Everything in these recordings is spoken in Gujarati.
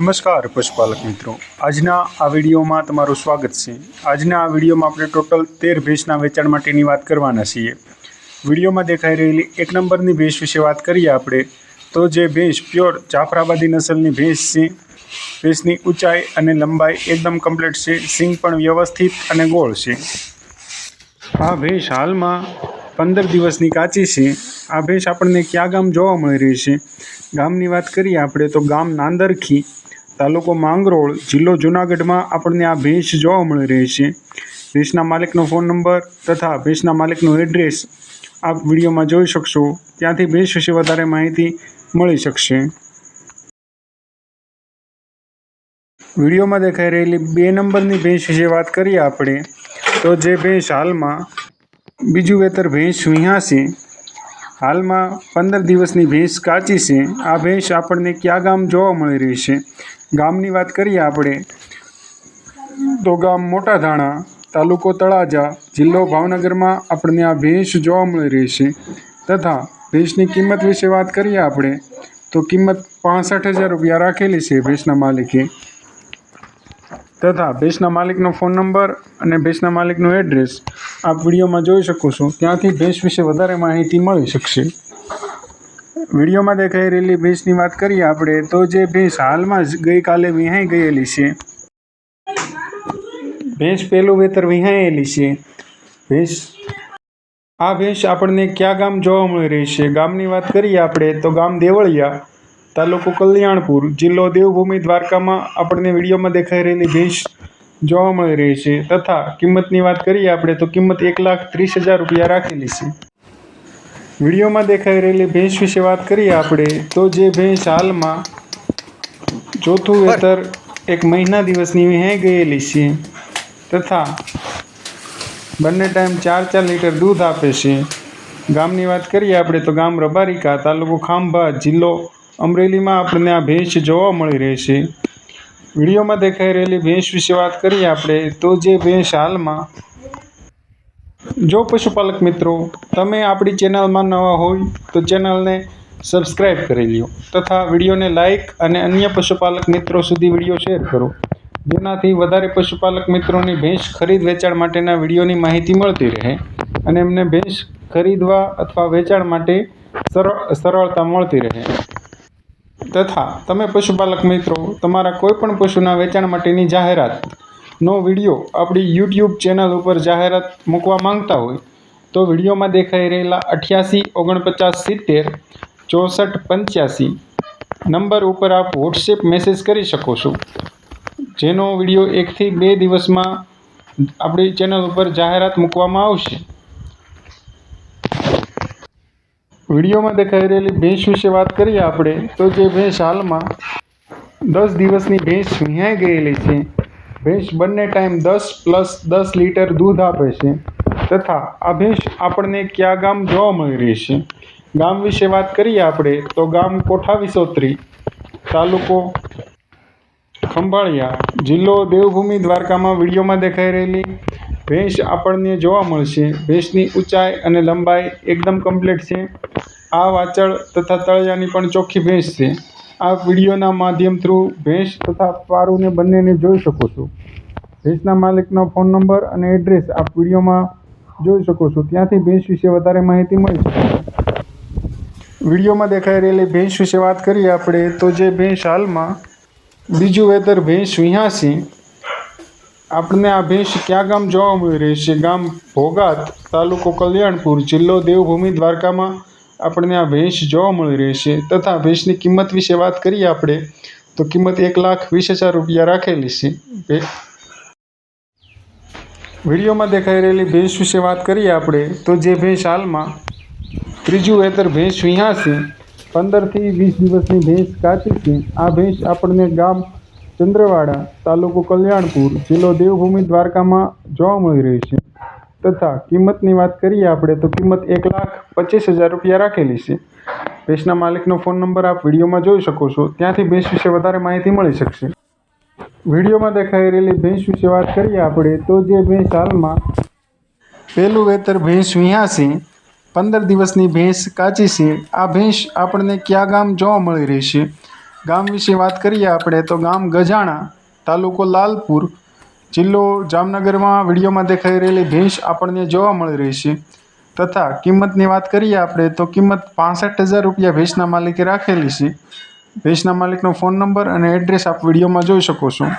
નમસ્કાર પશુપાલક મિત્રો. આજના આ વિડીયોમાં તમારું સ્વાગત છે. આજના આ વિડીયોમાં આપણે ટોટલ તેર ભેંસના વેચાણ માટેની વાત કરવાના છીએ. વિડીયોમાં દેખાઈ રહેલી એક નંબરની ભેંસ વિશે વાત કરીએ આપણે, તો જે ભેંસ પ્યોર જાફરાબાદી નસલની ભેંસ છે, ભેંસની ઊંચાઈ અને લંબાઈ એકદમ કમ્પ્લીટ છે, સિંગ પણ વ્યવસ્થિત અને ગોળ છે. આ ભેંસ હાલમાં પંદર દિવસની કાચી છે. આ ભેંસ આપણને ક્યાં ગામ જોવા મળી રહી છે? ગામની વાત કરીએ આપણે તો ગામ નાંદરખી તાલુકો માંગરોળ, જિલ્લો જુનાગઢમાં આપણને આ ભેંસ જોવા મળી રહી છે. ભેંસના માલિકનો ફોન નંબર તથા ભેંસના માલિકનું એડ્રેસ આપ વિડીયોમાં જોઈ શકશો. ત્યાંથી ભેંસ વિશે વધારે માહિતી મળી શકશે. વિડીયોમાં દેખાઈ રહેલી બે નંબરની ભેંસ વિશે વાત કરીએ આપણે. તો જે ભેંસ હાલમાં બીજું વેતર ભેંસ વિહાશે. હાલમાં પંદર દિવસની ભેંસ કાચી છે. આ ભેંસ આપણને ક્યાં ગામ જોવા મળી રહી છે? ગામની વાત કરીએ આપણે. તો ગામ મોટા ધાણા તાલુકો તળાજા, જિલ્લો ભાવનગરમાં આપણને આ ભેંસ જોવા મળી રહી છે. તથા ભેંસની કિંમત વિશે વાત કરીએ આપણે, તો કિંમત પાસઠ હજાર રૂપિયા રાખેલી છે ભેંસના માલિકે. તથા ભેંસના માલિકનો ફોન નંબર અને ભેંસના માલિકનું એડ્રેસ આપ વિડીયોમાં જોઈ શકો છો. ત્યાંથી ભેંસ વિશે વધારે માહિતી મળી શકશે. વિડીયોમાં દેખાઈ રહેલી ભેંસની વાત કરીએ આપણે, તો જે ભેંસ હાલમાં જ ગઈકાલે વિહાઈ ગયેલી છે. ભેંસ પહેલું વેતર વિહાયેલી છે. ભેંસ, આ ભેંસ આપણને ક્યાં ગામ જોવા મળી રહી છે? ગામની વાત કરીએ આપણે, તો ગામ દેવળિયા. તાલુકો કલ્યાણપુર જિલ્લો દેવભૂમિ દ્વારકામાં આપણને વિડીયોમાં દેખાઈ રહેલી ભેંસ જોવા મળી રહી છે તથા કિંમતની વાત કરીએ આપણે તો કિંમત એક લાખ ત્રીસ હજાર રૂપિયા રાખેલી છે. વિડીયોમાં દેખાઈ રહેલી ભેંસ વિશે વાત કરીએ આપણે તો જે ભેંસ હાલમાં ચોથું વેતર એક મહિના દિવસની વિહાઈ ગયેલી છે તથા બંને ટાઈમ ચાર ચાર લીટર દૂધ આપે છે. ગામની વાત કરીએ આપણે તો ગામ રબારિકા તાલુકો ખાંભા જિલ્લો અમરેલીમાં આપણને આ ભેંસ જોવા મળી રહી છે. વિડીયોમાં દેખાઈ રહેલી ભેંસ વિશે વાત કરીએ આપણે, તો જે ભેંસ હાલમાં જો પશુપાલક મિત્રો, તમે આપણી ચેનલમાં નવા હોય, તો ચેનલને સબસ્ક્રાઈબ કરી લ્યો તથા વિડીયોને લાઇક અને અન્ય પશુપાલક મિત્રો સુધી વીડિયો શેર કરો. જેનાથી વધારે પશુપાલક મિત્રોની ભેંસ ખરીદ વેચાણ માટેના વિડીયોની માહિતી મળતી રહે અને એમને ભેંસ ખરીદવા અથવા વેચાણ માટે સરળ સરળતા મળતી રહે. તથા તમે પશુપાલક મિત્રો, તમારા કોઈપણ પશુના વેચાણ માટેની જાહેરાતનો વીડિયો આપણી યુટ્યુબ ચેનલ ઉપર જાહેરાત મૂકવા માંગતા હોય, તો વિડીયોમાં દેખાઈ રહેલા અઠ્યાસી, ઓગણપચાસ, સિત્તેર, ચોસઠ, પંચ્યાસી નંબર ઉપર આપ વોટ્સએપ મેસેજ કરી શકો છો. જેનો વીડિયો એકથી બે દિવસમાં આપણી ચેનલ ઉપર જાહેરાત મૂકવામાં આવશે. વિડીયોમાં દેખાઈ રહેલી ભેંસ વિશે વાત કરીએ આપણે, તો જે ભેંસ હાલમાં દસ દિવસની ભેંસ વિહાઈ ગયેલી છે. ભેંસ બંને ટાઈમ દસ પ્લસ દસ લીટર દૂધ આપે છે. તથા આ ભેંસ આપણને કયા ગામ જોવા મળી રહી છે? ગામ વિશે વાત કરીએ આપણે, તો ગામ કોઠા વિસોત્રી તાલુકો ખંભાળિયા, જિલ્લો દેવભૂમિ દ્વારકામાં વિડીયોમાં દેખાઈ રહેલી ભેંસ આપણને જોવા મળશે. ભેંસની ઊંચાઈ અને લંબાઈ એકદમ કમ્પ્લીટ છે. આ વાચળ તથા તળિયાની પણ ચોખ્ખી ભેંસ છે. આ વિડીયોના માધ્યમ થ્રુ ભેંસ તથા પારુને બંનેને જોઈ શકો છો. ભેંસના માલિકનો ફોન નંબર અને એડ્રેસ આપ વિડીયોમાં જોઈ શકો છો. ત્યાંથી ભેંસ વિશે વધારે માહિતી મળી શકે. વિડીયોમાં દેખાઈ રહેલી ભેંસ વિશે વાત કરીએ આપણે, તો જે ભેંસ હાલમાં, બીજું વેતર ભેંસ વિહાસી આપણને આ ભેંસ ક્યાં ગામ જોવા મળી રહી છે? ગામ ભોગાત તાલુકો કલ્યાણપુર, જિલ્લો દેવભૂમિ દ્વારકામાં આપણને આ ભેંસ જોવા મળી રહી છે. તથા ભેંસની કિંમત વિશે વાત કરીએ આપણે, તો કિંમત એક લાખ વીસ હજાર રૂપિયા રાખેલી છે. વિડીયોમાં દેખાઈ રહેલી ભેંસ વિશે વાત કરીએ આપણે, તો જે ભેંસ હાલમાં ત્રીજું વેતર ભેંસ વિહાશે પંદરથી વીસ દિવસની ભેંસ કાચી છે. આ ભેંસ આપણને ગામ ચંદ્રવાડા તાલુકો કલ્યાણપુર જિલ્લો દેવભૂમિ દ્વારકામાં જોવા મળી રહી છે. તથા કિંમતની વાત કરીએ આપણે તો કિંમત એક લાખ પચીસ હજાર રૂપિયા રાખેલી છે. ભેંસના માલિકનો ફોન નંબર આપ વિડીયોમાં જોઈ શકો છો. ત્યાંથી ભેંસ વિશે વધારે માહિતી મળી શકશે. વિડીયોમાં દેખાઈ રહેલી ભેંસ વિશે વાત કરીએ આપણે તો જે ભેંસ હાલમાં પહેલું વેતર ભેંસ વિહાસી પંદર દિવસની ભેંસ કાચી છે. આ ભેંસ આપણને કયા ગામ જોવા મળી રહી છે? ગામ વિશે વાત કરીએ આપણે તો ગામ ગજાણા, તાલુકો લાલપુર. જિલ્લો જામનગરમાં વિડીયોમાં દેખાઈ રહેલી ભેંસ આપણને જોવા મળી રહી છે. તથા કિંમતની વાત કરીએ આપણે તો કિંમત પાસઠ હજાર રૂપિયા ભેંસના માલિકે રાખેલી છે. ભેંસના માલિકનો ફોન નંબર અને એડ્રેસ આપ વિડીયોમાં જોઈ શકો છો.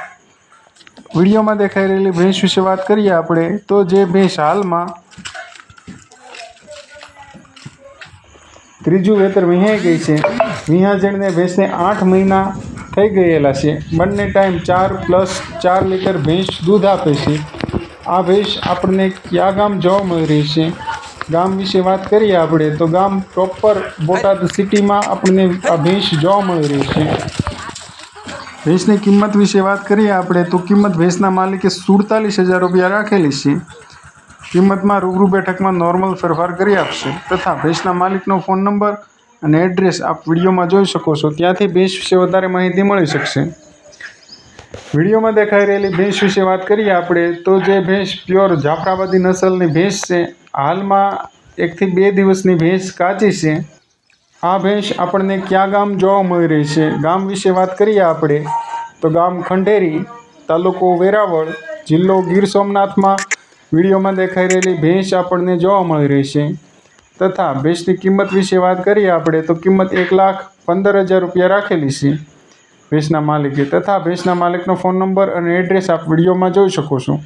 વિડીયોમાં દેખાઈ રહેલી ભેંસ વિશે વાત કરીએ આપણે તો જે ભેંસ હાલમાં ત્રીજું વેતર વહેંચાઈ ગઈ છે. વિહાજણને ભેંસને આઠ મહિના થઈ ગયેલા છે. બંને ટાઈમ ચાર પ્લસ ચાર લીટર ભેંસ દૂધ આપે છે. આ ભેંસ આપણને કયા ગામ જોવા મળી રહી છે? ગામ વિશે વાત કરીએ આપણે, તો ગામ પ્રોપર બોટાદ સિટીમાં આપણને આ ભેંસ જોવા મળી રહી છે. ભેંસની કિંમત વિશે વાત કરીએ આપણે, તો કિંમત ભેંસના માલિકે સુડતાલીસ હજાર રૂપિયા રાખેલી છે. કિંમતમાં રૂબરૂ બેઠકમાં નોર્મલ ફેરફાર કરી આપશે. તથા ભેંસના માલિકનો ફોન નંબર અને એડ્રેસ આપ વિડીયોમાં જોઈ શકો છો. ત્યાંથી ભેંસ વિશે વધારે માહિતી મળી શકશે. વિડીયોમાં દેખાઈ રહેલી ભેંસ વિશે વાત કરીએ આપણે, તો જે ભેંસ પ્યોર જાફરાબાદી નસલની ભેંસ છે, હાલમાં એકથી બે દિવસની ભેંસ કાચી છે. આ ભેંસ આપણને ક્યાં ગામ જોવા મળી રહી છે? ગામ વિશે વાત કરીએ આપણે, તો ગામ ખંડેરી, તાલુકો વેરાવળ, જિલ્લો ગીર સોમનાથમાં વિડીયોમાં દેખાઈ રહેલી ભેંસ આપણને જોવા મળી રહી છે. તથા ભેંસની કિંમત વિશે વાત કરીએ આપણે, તો કિંમત એક લાખ પંદર હજાર રૂપિયા રાખેલી છે. ભેંસના માલિકે તથા ભેંસના માલિકનો ફોન નંબર અને એડ્રેસ આપ વિડીયોમાં જોઈ શકો છો.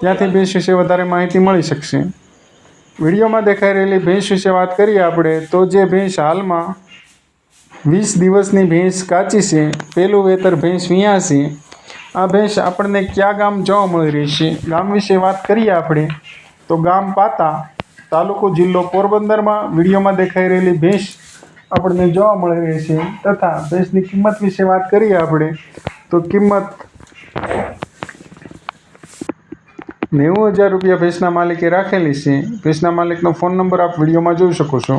ત્યાંથી ભેંસ વિશે વધારે માહિતી મળી શકશે. વિડીયોમાં દેખાઈ રહેલી ભેંસ વિશે વાત કરીએ આપણે, તો જે ભેંસ હાલમાં વીસ દિવસની ભેંસ કાચી છે, પહેલું વેતર ભેંસ વિયાસી આ ભેંસ આપણને કયા ગામ જોવા મળી રહી છે? ગામ વિશે વાત કરીએ આપણે, તો ગામ પાતા તાલુકો જિલ્લો પોરબંદરમાં વિડીયોમાં દેખાઈ રહેલી ભેંસ આપણને જોવા મળી રહી છે તથા ભેંસની કિંમત વિશે વાત કરીએ આપણે, તો કિંમત નેવું હજાર રૂપિયા ભેંસના માલિકે રાખેલી છે. ભેંસના માલિકનો ફોન નંબર આપ વિડીયોમાં જોઈ શકો છો.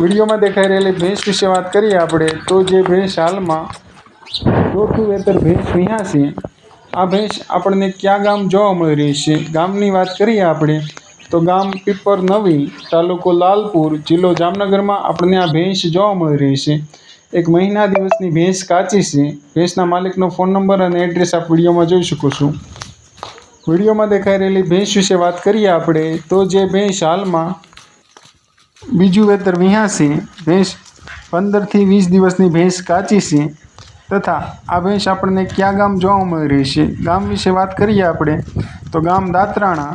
વિડીયોમાં દેખાઈ રહેલી ભેંસ વિશે વાત કરીએ આપણે, તો જે ભેંસ હાલમાં ચોથું વેતર ભેંસ વિહાશે આ ભેંસ આપણને ક્યાં ગામ જોવા મળી રહી છે? ગામની વાત કરીએ આપણે તો ગામ પીપર નવી તાલુકો લાલપુર, જિલ્લો જામનગરમાં આપણને આ ભેંસ જોવા મળી રહી છે. એક મહિના દિવસની ભેંસ કાચી છે. ભેંસના માલિકનો ફોન નંબર અને એડ્રેસ આપ વિડીયોમાં જોઈ શકો છો. વિડીયોમાં દેખાઈ રહેલી ભેંસ વિશે વાત કરીએ આપણે, તો જે ભેંસ હાલમાં બીજું વેતર વિહાશે, ભેંસ પંદરથી વીસ દિવસની ભેંસ કાચી છે તથા આ ભેંસ આપણને ક્યાં ગામ જોવા મળી રહી છે? ગામ વિશે વાત કરીએ આપણે, તો ગામ દાતરાણા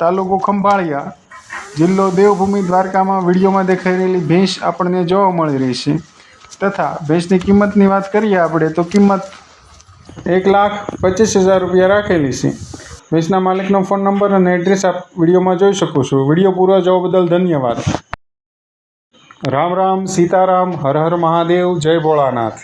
તાલુકો ખંભાળિયા જિલ્લો દેવભૂમિ દ્વારકામાં વિડીયોમાં દેખાઈ રહેલી ભેંસ આપણને જોવા મળી રહી છે. તથા ભેંસની કિંમતની વાત કરીએ આપણે તો કિંમત એક લાખ પચીસ હજાર રૂપિયા રાખેલી છે. ભેંસના માલિકનો ફોન નંબર અને એડ્રેસ આપ વિડીયોમાં જોઈ શકો છો. વીડિયો પૂરો જોવા બદલ ધન્યવાદ. રામ રામ, સીતારામ, હર હર મહાદેવ, જય ભોળાનાથ.